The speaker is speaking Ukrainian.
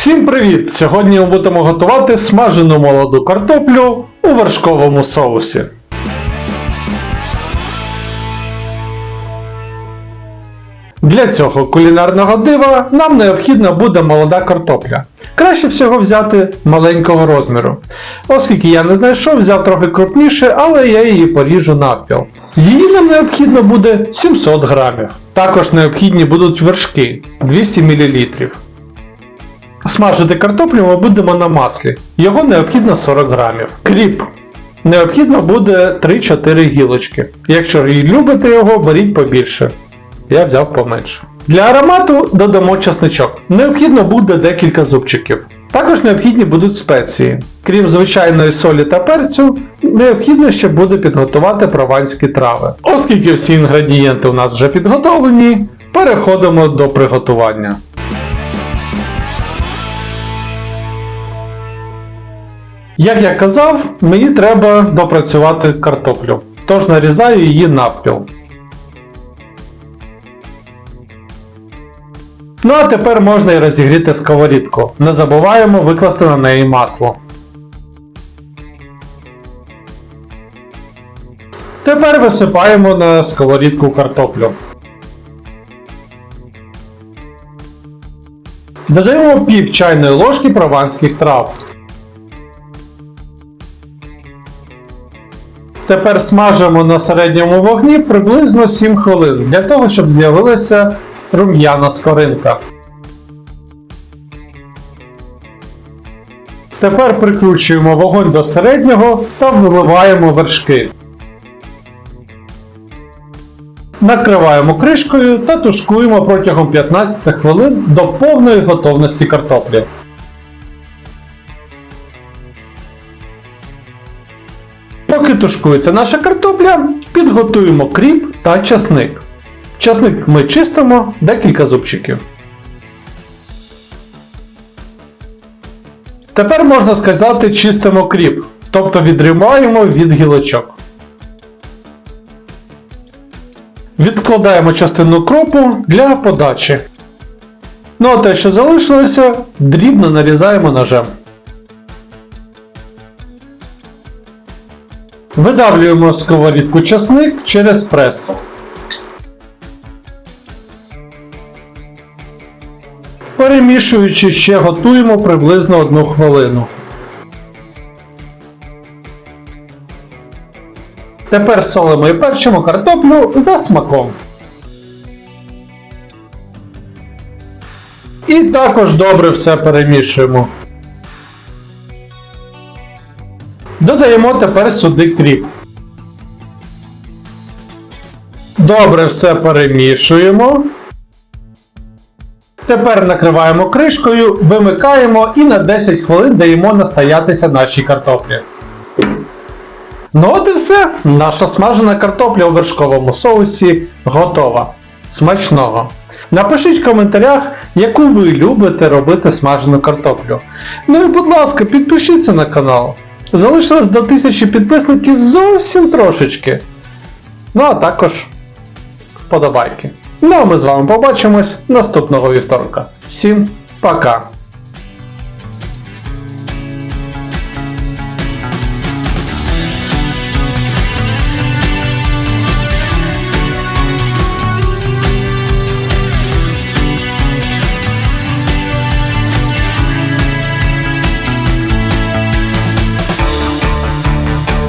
Всім привіт! Сьогодні ми будемо готувати смажену молоду картоплю у вершковому соусі. Для цього кулінарного дива нам необхідна буде молода картопля. Краще всього взяти маленького розміру. Оскільки я не знайшов, взяв трохи крупніше, але я її поріжу навпіл. Її нам необхідно буде 700 грамів. Також необхідні будуть вершки 200 мл. Смажити картоплю ми будемо на маслі. Його необхідно 40 грамів. Кріп. Необхідно буде 3-4 гілочки. Якщо любите його, беріть побільше. Я взяв поменше. Для аромату додамо чесничок. Необхідно буде декілька зубчиків. Також необхідні будуть спеції. Крім звичайної солі та перцю, необхідно ще буде підготувати прованські трави. Оскільки всі інгредієнти у нас вже підготовлені, переходимо до приготування. Як я казав, мені треба допрацювати картоплю, тож нарізаю її навпіл. Ну а тепер можна і розігріти сковорідку. Не забуваємо викласти на неї масло. Тепер висипаємо на сковорідку картоплю. Додаємо пів чайної ложки прованських трав. Тепер смажимо на середньому вогні приблизно 7 хвилин для того, щоб з'явилася рум'яна скоринка. Тепер прикручуємо вогонь до середнього та виливаємо вершки. Накриваємо кришкою та тушкуємо протягом 15 хвилин до повної готовності картоплі. Поки тушкується наша картопля, підготуємо кріп та часник. Часник ми чистимо декілька зубчиків. Тепер можна сказати чистимо кріп, тобто відрімаємо від гілочок. Відкладаємо частину кропу для подачі. Ну а те, що залишилося, дрібно нарізаємо ножем. Видавлюємо з сковорідку часник через прес. Перемішуючи ще готуємо приблизно 1 хвилину. Тепер солимо і перчимо картоплю за смаком. І також добре все перемішуємо. Додаємо тепер сюди кріп. Добре все перемішуємо. Тепер накриваємо кришкою, вимикаємо і на 10 хвилин даємо настоятися нашій картоплі. Ну от і все. Наша смажена картопля у вершковому соусі готова. Смачного! Напишіть в коментарях, яку ви любите робити смажену картоплю. Ну і будь ласка, підпишіться на канал. Залишилось до 1000 підписників зовсім трошечки. Ну а також вподобайки. Ну а ми з вами побачимось наступного вівторка. Всім пока!